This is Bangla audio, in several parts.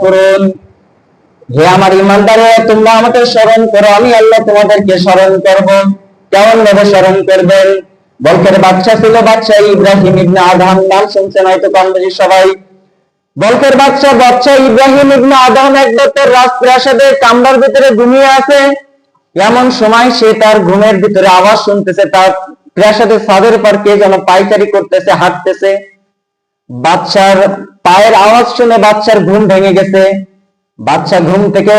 ফাজকুরুন হে আমার ইমানদারে, তোমরা আমাকে স্মরণ করো। আমি আল্লাহ তোমাদেরকে স্মরণ করব। কেমন ভাবে স্মরণ করবেন? বলকের বাচ্চা ছিল বাচ্চা ইব্রাহিম ইবনে আদম নাম শুনছেন হয়তো কম সবাই। বলকের বাচ্চা বাচ্চা ইব্রাহিম ইবনে আদম একবার তার রাজপ্রাসাদে কামরার ভিতরে ঘুমিয়ে আছে। এমন সময় সে তার ঘুমের ভিতরে আওয়াজ শুনতেছে। তার প্রাসাদের ছাদের উপর কে যেন পাইকারি করতেছে, হাঁটতেছে। বাচ্চার পায়ের আওয়াজ শুনে বাচ্চার ঘুম ভেঙে গেছে। বাচ্চা ঘুম থেকে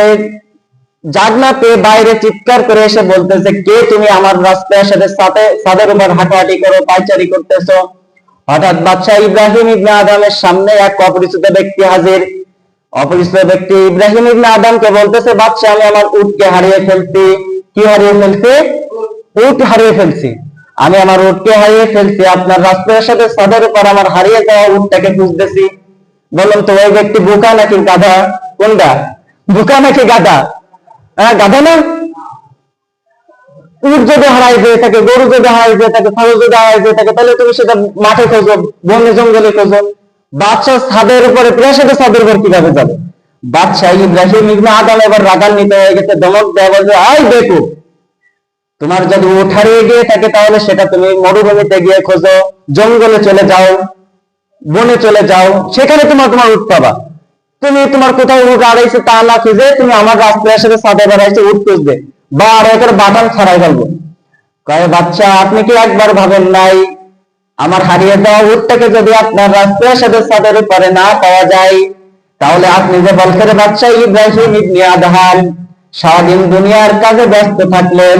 জাগনা পেয়ে বাইরে চিৎকার করে এসে বলতেছে, কে তুমি আমার রাস্তার সাথে সাথে ছাদের উপর হাঁটাহাঁটি করো পাইচারি করতেছো? হঠাৎ বাচ্চা ইব্রাহিম ইবনে আদমের সামনে এক অপরিচিত ব্যক্তি হাজির। অপরিচিত ব্যক্তি ইব্রাহিম ইবনে আদমকে বলতেছে, বাচ্চা, আমি আমার উটকে হারিয়ে ফেলছি। কি হারিয়ে ফেলছি? উট হারিয়ে ফেলছি। আমি আমার উটকে হারিয়ে ফেলছি। আপনার রাস্তার সাথে ছাদের উপর আমার হারিয়ে যাওয়া উটটাকে খুঁজতেছি। বললাম, তো ওই ব্যক্তি বোকা নাকি গাধা? কোনটা? বোকা নাকি গাধা? হ্যাঁ গাধা না? উট যদি হারাই যেয়ে থাকে, গরু যদি হারাই যেয়ে থাকে, ছাগল যদি হারাই যেয়ে থাকে, তাহলে তুমি সেটা মাঠে খোঁজো, বনে জঙ্গলে খোঁজো। বাচ্চা ছাদের উপরে প্রাসাদের ছাদের উপর কীভাবে যাবে? বাচ্চা ইব্রাহিম ইবনে আদম এবার রাগান্বিত হয়ে গেছে দমক দেওয়া বলছে আই দেখো তোমার যদি উঠ হারিয়ে গিয়ে থাকে তাহলে সেটা তুমি মরুভূমিতে গিয়ে খোঁজো, জঙ্গলে চলে যাও, বনে চলে যাও, সেখানে তোমার তোমার উঠ পাবা। তুমি তোমার কোথাও উঠ হারাইছে তা না খুঁজে তুমি আমার রাস্তায় সাথে সাদে বেড়াইছে উঠ খুঁজবে। বা আর একের বাটান ছাড়াই ফেলব। কয়ে, বাচ্চা, আপনি কি একবার ভাবেন নাই? আমার হারিয়ে দেওয়া উঠটাকে যদি আপনার রাস্তায় সাথে সাদের উপরে না পাওয়া যায়, তাহলে আপনি যে বলছেন, বাচ্চা ইব্রাহিম ইবনে আদহাম সারাদিন দুনিয়ার কাজে ব্যস্ত থাকলেন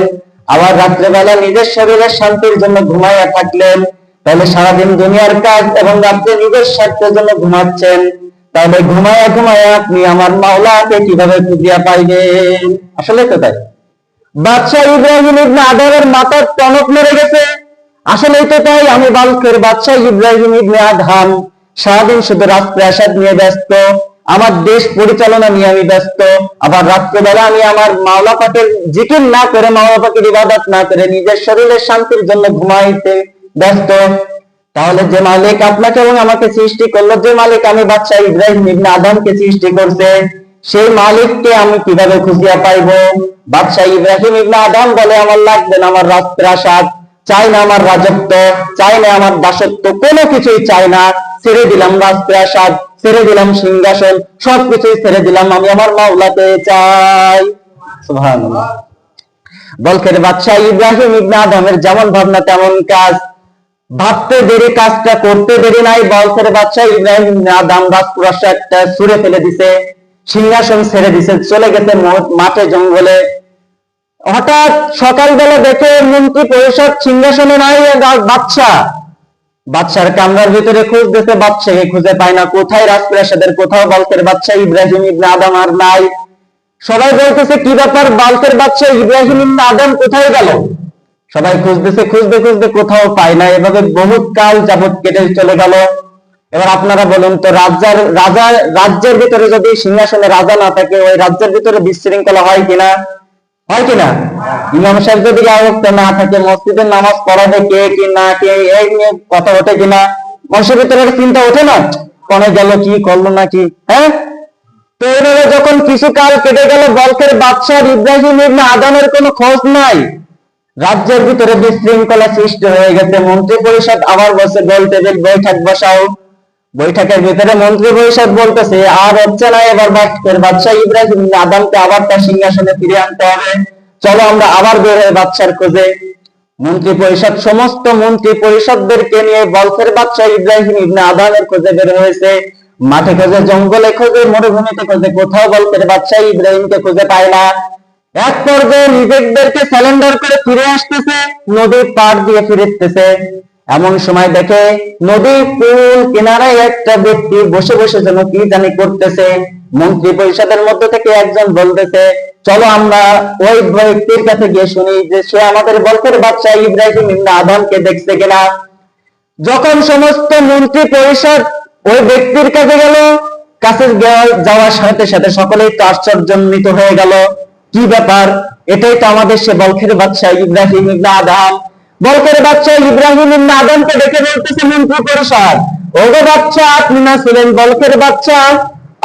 আবার রাত্রেবেলা নিজের শরীরের শান্তির জন্য ঘুমাইয়া থাকলেন, তাহলে সারাদিন দুনিয়ার কাজ এবং রাত্রে নিজের স্বার্থের জন্য ঘুমাচ্ছেন, তাহলে ঘুমায়া ঘুমায়া আপনি আমার মাওলাকে কীভাবে খুঁজিয়া পাইবেন? আসলে তো তাই। বাদশা ইব্রাহিম ইবনে আদমের মাথার টনক মেরে গেছে। আসলে তো তাই, আমি বালকের বাদশা ইব্রাহিম ইবনে আদহাম সারাদিন শুধু রাজপ্রাসাদ নিয়ে ব্যস্ত। আমার দেশ পরিচালনা নিয়ে আমি ব্যস্ত, আবার রাত্রেবেলা আমি আমার মাওলা পাকের জিকির না করে, মাওলা পাকের ইবাদত না করে নিজের শরীরের শান্তির জন্য ঘুমাইতে ব্যস্ত। তাহলে যে মালিক আপনাকে এবং আমাকে সৃষ্টি করল, যে মালিক আমি বাচ্চা ইব্রাহিম ইবনে আদমকে সৃষ্টি করছে, সেই মালিককে আমি কীভাবে খুঁজিয়া পাইবো? বাদশাহ ইব্রাহিম ইবনে আদম বলে, আমার লাগবে না, আমার রাজপ্রাসাদ চাই না আমার রাজত্ব, চাই না আমার দাসত্ব, কোনো কিছুই চাই না। ছেড়ে দিলাম রাজপ্রাসাদ ছেড়ে দিলাম সিংহাসন, সবকিছুই ছেড়ে দিলাম, আমি আমার মাওলাতে চাই। বলকের বাদশাহ ইব্রাহিম ইবনে আদমের যেমন ভাবনা, তেমন কাজ। ভাবতে দেরি, কাজটা করতে দেরি নাই বলকের বাদশাহ ইব্রাহিম ইবনে আদম একটা ছুঁড়ে ফেলে দিছে, সিংহাসন ছেড়ে দিছে, চলে গেছে মাঠে জঙ্গলে। হঠাৎ সকালবেলা দেখে মন্ত্রী পরিষদ সিংহাসনে নাই আর বাচ্চা বাচ্চার কামরার ভিতরে খুঁজতেছে বাচ্চাকে খুঁজে পায় না। কোথায় রাজপ্রাসাদের কোথাও বালকের বাচ্চা ইব্রাহিম ইবনে আদম আর নাই। সবাই বলতেছে, কি ব্যাপার বালকের বাচ্চা ইব্রাহিম ইবনে আদম কোথায় গেল? সবাই খুঁজতেছে, খুঁজতে খুঁজতে কোথাও পায় না। এভাবে বহুত কাল যাবত কেটে চলে গেল। এবার আপনারা বলুন তো রাজার রাজা, রাজ্যের ভিতরে যদি সিংহাসনে রাজা না থাকে, ওই রাজ্যের ভিতরে বিশৃঙ্খলা হয় কিনা? হয় কিনা? ইমাম সাহেব যদি আয়ত্ত না থাকে, মসজিদের নামাজ পড়াবে কে কি না কে এই নিয়ে কথা ওঠে কিনা? মানুষের ভিতরে চিন্তা ওঠে না? কনে গেল কি করল না কি হ্যাঁ? তো এইভাবে যখন কিছু কাল কেটে গেল বলকের বাদশাহ ইব্রাহিম ইবনে আদমের কোনো খোঁজ নাই। রাজ্যের ভিতরে বিশৃঙ্খলা সৃষ্টি হয়ে গেছে। মন্ত্রী পরিষদ আবার বসে গোল টেবিল বৈঠক বসাও। বৈঠকের ভিতরে মন্ত্রী পরিষদ বলতেছে, আর হচ্ছে না এবার বাদশাহ ইব্রাহিম আদমকে আবার তার সিংহাসনে ফিরে আনতে হবে। চলো আমরা আবার বের হয়ে বাদশার খোঁজে। মন্ত্রী পরিষদ, সমস্ত মন্ত্রী পরিষদদেরকে নিয়ে বলফের বাদশাহ ইব্রাহিম ইবনে আদমের খোঁজে বের হয়েছে। মাঠে খোঁজে, জঙ্গলে খোঁজে, মরুভূমিতে খোঁজে, কোথাও বলফের বাদশাহ ইব্রাহিমকে খুঁজে পায় না। এক পর্যায়ে নিজেদেরকে স্যালেন্ডার করে ফিরে আসতেছে, নদীর পাড় দিয়ে ফিরতেছে এমন সময় দেখে নদীর পুল কিনারায় একটা ব্যক্তি বসে বসে যেন কি জানি করতেছে। মন্ত্রী পরিষদের মধ্যে থেকে একজন বলতেছে, চলো আমরা ওই ব্যক্তির কাছে গিয়ে শুনি যে সে আমাদের বলকের বাচ্চা ইব্রাহিম ইবনে আদমকে দেখছে কিনা। যখন সমস্ত মন্ত্রী পরিষদ ওই ব্যক্তির কাছে গেল, কাছে যাওয়ার সাথে সাথে সকলেই তো আশ্চর্যান্বিত হয়ে গেল। কি ব্যাপার? এটাই তো আমাদের সে বলখের বাচ্চা ইব্রাহিম ইবনে আদম। বলখের বাচ্চা ইব্রাহিম ইবনে আদমকে দেখে বলতেছে, মন্ত্রী পরিষদ ওগো বাচ্চা আপনি না ছিলেন বলকের বাচ্চা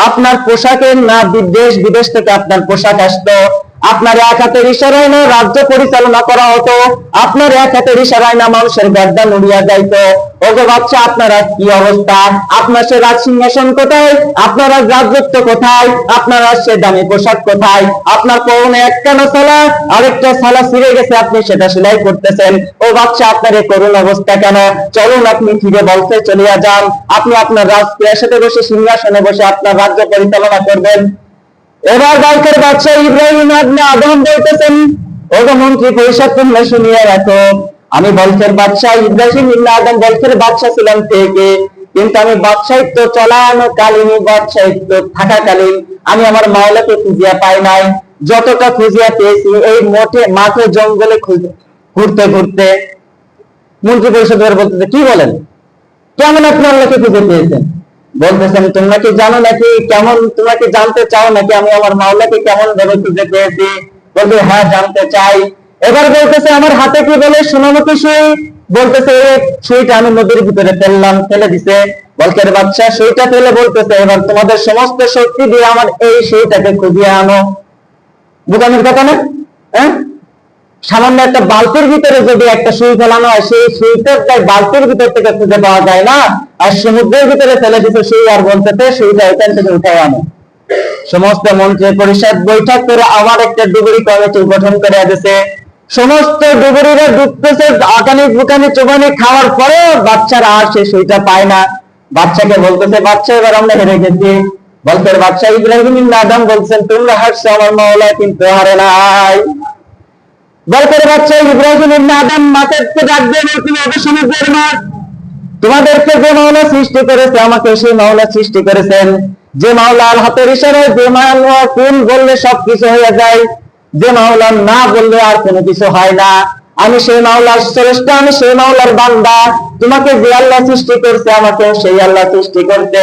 আপনার পোশাকের না বিদেশ বিদেশ থেকে আপনার পোশাক আসতো। আপনার এক হাতের ইশারায় না রাজ্য পরিচালনা করা হতো। আপনার এক হাতের ইশারায় না মানুষের গর্দান উড়িয়া যাইতো। ওগো বাচ্চা, আপনারা কি অবস্থা? আপনার সে রাজ সিংহাসন কোথায়? আপনার রাজত্ব কোথায়? আপনার সে দামি পোশাক কোথায়? আপনার পরনে একখানা সালা, আরেকটা সালা ছিঁড়ে গেছে, আপনি সেটা সেলাই করতেছেন। ও বাচ্চা, আপনার এই করুণ অবস্থা কেন? চলুন, আপনি ফিরে বলতে চলিয়া যান। আপনি আপনার রাজপ্রাসাদে বসে, সিংহাসনে বসে আপনার রাজ্য পরিচালনা করবেন। এবার বালকের বাচ্চা ইব্রাহিম আপনি আদম বলতেছেন, ওগো মন্ত্রী, পরিষদ তোমরা শুনিয়ে রাখো। আমি বলকের বাচ্চা ইব্রাহিম ইবনে আদম, বলকের বাচ্চা ছিলাম থেকে। কিন্তু আমি বাদশাহিত্য চলানো কালীন বাদশাহিত্য থাকাকালীন আমি আমার মাওলাকে খুঁজিয়া পাই নাই। যতটা খুঁজিয়া পেয়েছি, এই মোটে মাঠে জঙ্গলে ঘুরতে ঘুরতে মন্ত্রী পরিষদ বলতেছে, কি বলেন? কেমন আপনি আল্লাহকে খুঁজে পেয়েছেন? বলতেছেন তোমরা কি জানো নাকি কেমন, তোমরা কি জানতে চাও নাকি আমি আমার মাওলাকে কেমন ভাবে খুঁজে পেয়েছি বলবে হ্যাঁ জানতে চাই। এবার বলতেছে, আমার হাতে কি বলে সোনামুখী সুই বলতেছে সুইটা আমি নদীর ভিতরে ফেললাম, ফেলে দিছে। বলকের বাচ্চা সুইটা ফেলে বলতেছে, এবার তোমাদের সমস্ত শক্তি দিয়ে আমার এই সুইটাকে খুঁজিয়ে আনো। বুঝানোর কথা না? হ্যাঁ? সামান্য একটা বাল্বের ভিতরে যদি একটা সুই ফেলানো হয়, সেই সুইটা তাই বাল্বের ভিতর থেকে খুঁজে পাওয়া যায় না। আর সমুদ্রের ভিতরে ফেলে দিতে সুই আর বলতেছে সুইটা এখান থেকে উঠে আনো। সমস্ত মন্ত্রী পরিষদ বৈঠক করে আবার একটা ডুবুরি কমিটি গঠন করে দিয়েছে সমস্ত ডুবুরিরা ডুবতেছে আকানি বুকানি চুবানি খাওয়ার পরে বাচ্চারা আর সে সুইটা পায় না। বাচ্চাকে বলতেছে, বাচ্চা, এবার আমরা হেরে গেছি। বলতের বাচ্চা ইব্রাহিম আদম বলছেন, তোমরা হারছো আমার মাওলা কিন্তু হারে নাই। গল্পের বাচ্চা ইব্রাহিম ইবনে আদম মাথাকে ডাকবে তুমি মাঠ তোমাদেরকে যে মাওলা সৃষ্টি করেছে, আমাকে সেই মাওলা সৃষ্টি করেছেন। যে মাওলার হাতের যে মাওলা কোন বললে সবকিছু হয়ে যায়, যে মাওলা না বললে আর কোনো কিছু হয় না। আমি সেই মাওলার শ্রেষ্ঠ, আমি সেই মাওলার বান্দা। তোমাকে যে আল্লাহ সৃষ্টি করছে আমাকে সেই আল্লাহ সৃষ্টি করতে